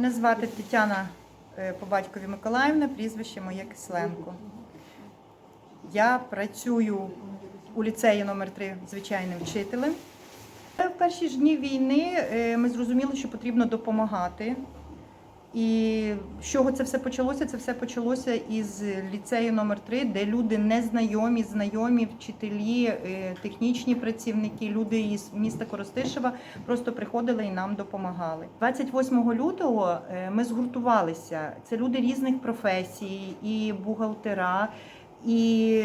Мене звати Тетяна е, по батькові Миколаївна, прізвище моє Кисленко. Я працюю у ліцеї номер 3 звичайним вчителем. Е, В перші ж дні війни е, ми зрозуміли, що потрібно допомагати. І з чого це все почалося? Це все почалося із ліцею номер 3 де люди незнайомі, знайомі, вчителі, е, технічні працівники, люди із міста Коростишева просто приходили і нам допомагали. 28 лютого е, ми згуртувалися. Це люди різних професій, і бухгалтера, і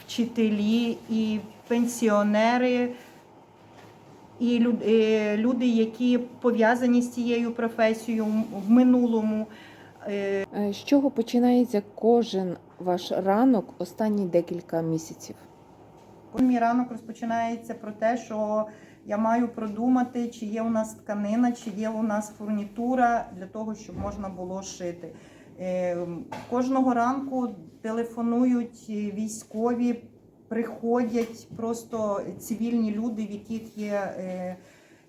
вчителі, і пенсіонери. І е, люди, які пов'язані з цією професією в минулому. Е, Е, З чого починається кожен ваш ранок останні декілька місяців? Мій ранок розпочинається про те, що я маю продумати, чи є у нас тканина, чи є у нас фурнітура для того, щоб можна було шити. Кожного ранку телефонують військові, приходять просто цивільні люди, в яких є е,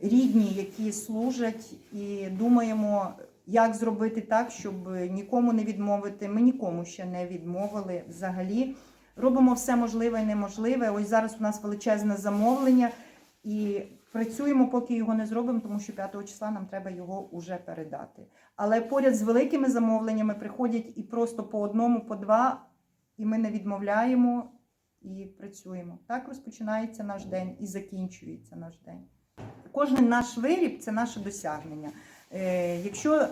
рідні, які служать, і думаємо, як зробити так, щоб нікому не відмовити. Ми нікому ще не відмовили взагалі. Робимо все можливе і неможливе. Ось зараз у нас величезне замовлення, і працюємо, поки його не зробимо, тому що 5 числа нам треба його уже передати. Але поряд з великими замовленнями приходять і просто по одному, по два, і ми не відмовляємо і працюємо. Так розпочинається наш день і закінчується наш день. Кожен наш виріб це наше досягнення. Е, якщо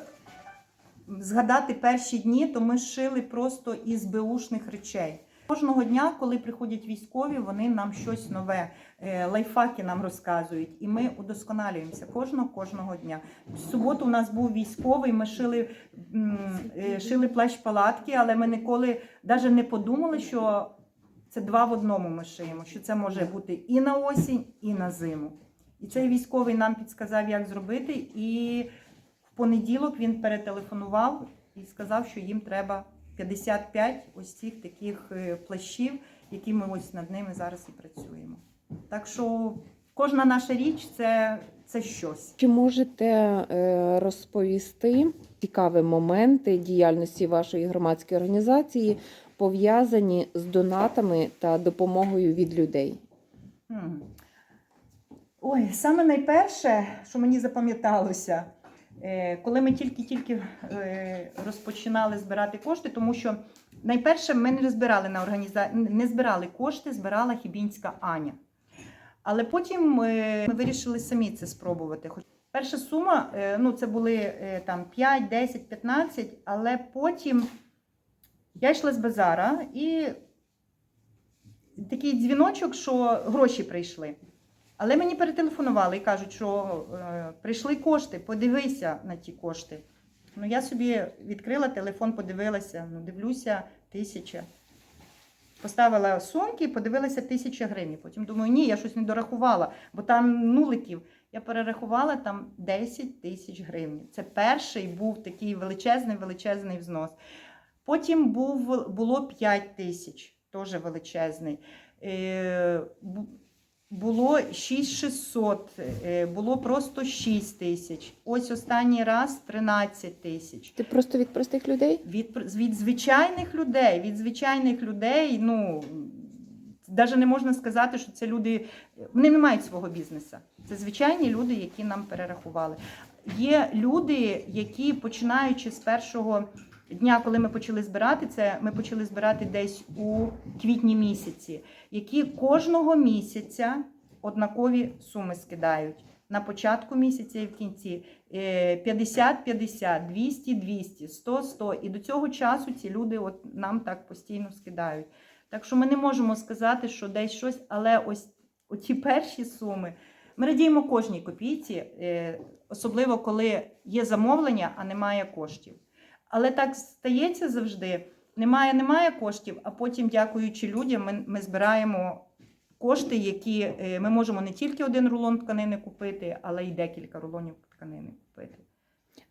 згадати перші дні, то ми шили просто із беушних речей. Кожного дня, коли приходять військові, вони нам щось нове, е, лайфхаки нам розказують, і ми удосконалюємося кожного кожного дня. В суботу у нас був військовий, ми шили, е, шили плащ палатки, але ми ніколи навіть не подумали, що це два в одному ми шиємо, що це може бути і на осінь, і на зиму. І цей військовий нам підсказав, як зробити. І в понеділок він перетелефонував і сказав, що їм треба 55 ось цих таких е, плащів, які ми ось над ними зараз і працюємо. Так що кожна наша річ це, це щось. Чи можете е, розповісти цікаві моменти діяльності вашої громадської організації, пов'язані з донатами та допомогою від людей? Ой, саме найперше, що мені запам'яталося, е, коли ми тільки-тільки е, розпочинали збирати кошти, тому що найперше ми не збирали на організа... не збирали кошти, збирала Хібінська Аня. Але потім е, ми вирішили самі це спробувати. Перша сума, ну це були там 5, 10, 15, але потім я йшла з базара і такий дзвіночок, що гроші прийшли. Але мені перетелефонували і кажуть, що е, прийшли кошти, подивися на ті кошти. Ну, я собі відкрила телефон, подивилася, ну, дивлюся, тисяча. Поставила сумки, і подивилася тисяча гривень. Потім думаю, ні, я щось не дорахувала, бо там нуликів. Я перерахувала там 10 тисяч гривень. Це перший був такий величезний, величезний взнос. Потім був, було 5 тисяч, теж величезний. Е, було 6600, е, було просто 6 тисяч. Ось останній раз 13 тисяч. Ти просто від простих людей? Від, від звичайних людей, від звичайних людей, ну навіть не можна сказати, що це люди, вони не мають свого бізнесу. Це звичайні люди, які нам перерахували. Є люди, які починаючи з першого дня, коли ми почали збирати це, ми почали збирати десь у квітні місяці, які кожного місяця однакові суми скидають. На початку місяця і в кінці Е, 50, 50, 200, 200, 100, 100. І до цього часу ці люди от нам так постійно скидають. Так що ми не можемо сказати, що десь щось, але ось ті перші суми. Ми радіємо кожній копійці, е, особливо коли є замовлення, а немає коштів. Але так стається завжди. Немає, немає коштів, а потім, дякуючи людям, ми, ми збираємо кошти, які е, ми можемо не тільки один рулон тканини купити, але й декілька рулонів тканини купити.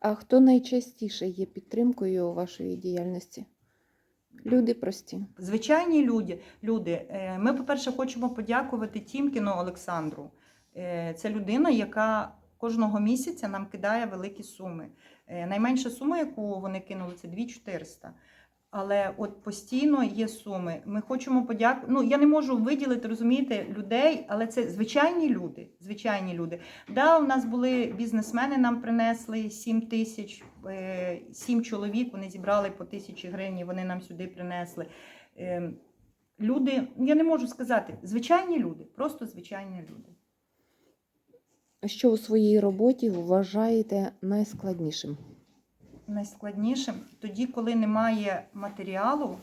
А хто найчастіше є підтримкою вашої діяльності? Люди прості. Звичайні люди. люди. е, Ми, по-перше, хочемо подякувати Тімкіну Олександру. Е, Це людина, яка кожного місяця нам кидає великі суми. Е, Найменша сума, яку вони кинули, це 2400. Але от постійно є суми. Ми хочемо подякувати. Ну я не можу виділити, розумієте, людей, але це звичайні люди. Звичайні люди. Да, у нас були бізнесмени, нам принесли 7 тисяч, е, 7 чоловік. Вони зібрали по тисячі гривень, вони нам сюди принесли. Е, Люди, я не можу сказати, звичайні люди, просто звичайні люди. Що у своїй роботі вважаєте найскладнішим? Найскладнішим тоді, коли немає матеріалу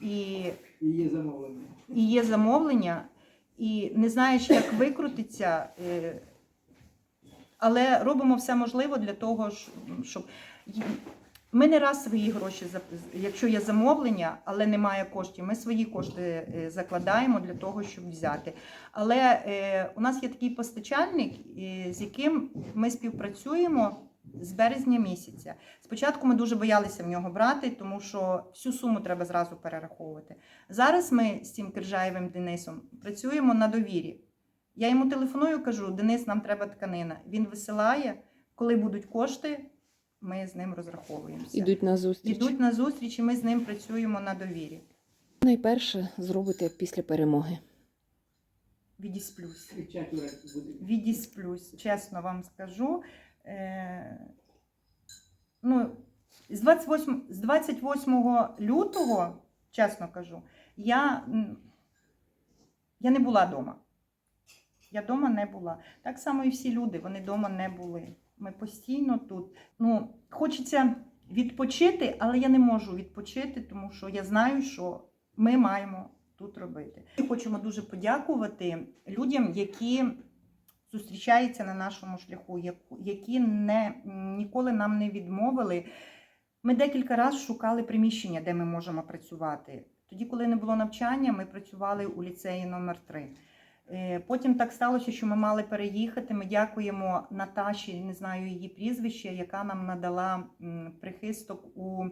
і І є замовлення. і є замовлення, і не знаєш, як викрутитися, е, але робимо все можливе для того, щоб ми не раз свої гроші, якщо є замовлення, але немає коштів, ми свої кошти е, закладаємо для того, щоб взяти. Але е, у нас є такий постачальник, з яким ми співпрацюємо. З березня місяця. Спочатку ми дуже боялися в нього брати, тому що всю суму треба зразу перераховувати. Зараз ми з цим Киржаєвим Денисом працюємо на довірі. Я йому телефоную, кажу: Денис, нам треба тканина. Він висилає, коли будуть кошти, ми з ним розраховуємося. Ідуть на зустріч. Ідуть на зустріч, і ми з ним працюємо на довірі. Найперше зробите після перемоги. Відісплюсь. Відісплюсь, чесно вам скажу. Е, ну, з 28, з 28 лютого, чесно кажу, я, я не була вдома. Я вдома не була. Так само і всі люди, вони вдома не були. Ми постійно тут. Ну, хочеться відпочити, але я не можу відпочити, тому що я знаю, що ми маємо тут робити. Ми хочемо дуже подякувати людям, які зустрічаються на нашому шляху, які не, ніколи нам не відмовили. Ми декілька разів шукали приміщення, де ми можемо працювати. Тоді, коли не було навчання, ми працювали у ліцеї номер 3 Е, Потім так сталося, що ми мали переїхати. Ми дякуємо Наташі, не знаю її прізвище, яка нам надала прихисток у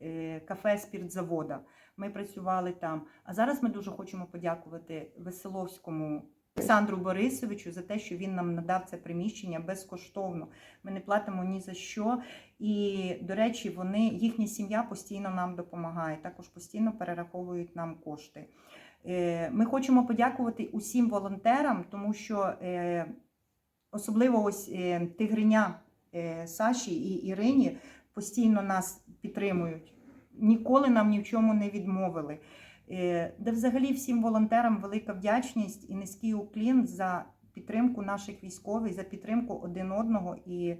е, кафе спіртзавода. Ми працювали там. А зараз ми дуже хочемо подякувати Веселовському Олександру Борисовичу за те, що він нам надав це приміщення безкоштовно. Ми не платимо ні за що. І, до речі, вони, їхня сім'я постійно нам допомагає, також постійно перераховують нам кошти. Е, Ми хочемо подякувати усім волонтерам, тому що е, особливо ось е, Тигриня Саші і Ірині постійно нас підтримують. Ніколи нам ні в чому не відмовили. Де взагалі всім волонтерам велика вдячність і низький уклін за підтримку наших військових, за підтримку один одного і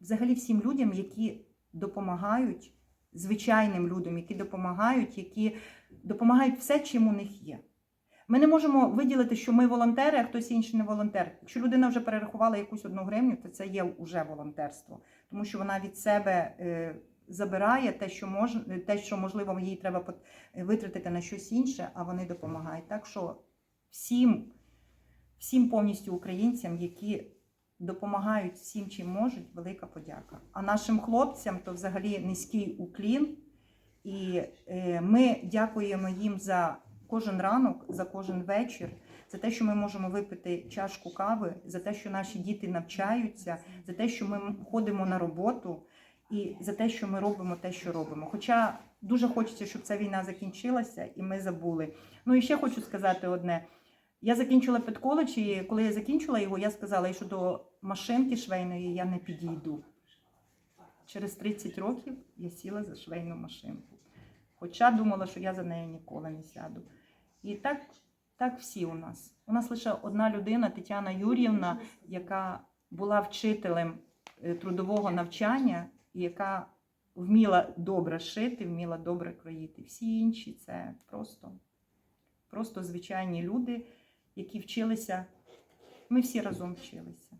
взагалі всім людям, які допомагають звичайним людям, які допомагають, які допомагають все, чим у них є. Ми не можемо виділити, що ми волонтери, а хтось інший не волонтер. Якщо людина вже перерахувала якусь одну гривню, то це є вже волонтерство, тому що вона від себе е, забирає те, що мож, те, що можливо їй треба витратити на щось інше, а вони допомагають. Так що всім, всім повністю українцям, які допомагають всім, чим можуть, велика подяка. А нашим хлопцям то взагалі низький уклін. І е, ми дякуємо їм за кожен ранок, за кожен вечір, за те, що ми можемо випити чашку кави, за те, що наші діти навчаються, за те, що ми ходимо на роботу, і за те, що ми робимо те, що робимо. Хоча дуже хочеться, щоб ця війна закінчилася, і ми забули. Ну і ще хочу сказати одне. Я закінчила педколедж, і коли я закінчила його, я сказала, що до машинки швейної я не підійду. Через 30 років я сіла за швейну машинку. Хоча думала, що я за нею ніколи не сяду. І так, так всі у нас. У нас лише одна людина, Тетяна Юр'ївна, яка була вчителем е, трудового навчання, і яка вміла добре шити, вміла добре кроїти. Всі інші це просто, просто звичайні люди, які вчилися. Ми всі разом вчилися.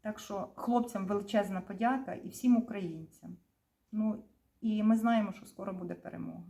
Так що хлопцям величезна подяка і всім українцям. Ну і ми знаємо, що скоро буде перемога.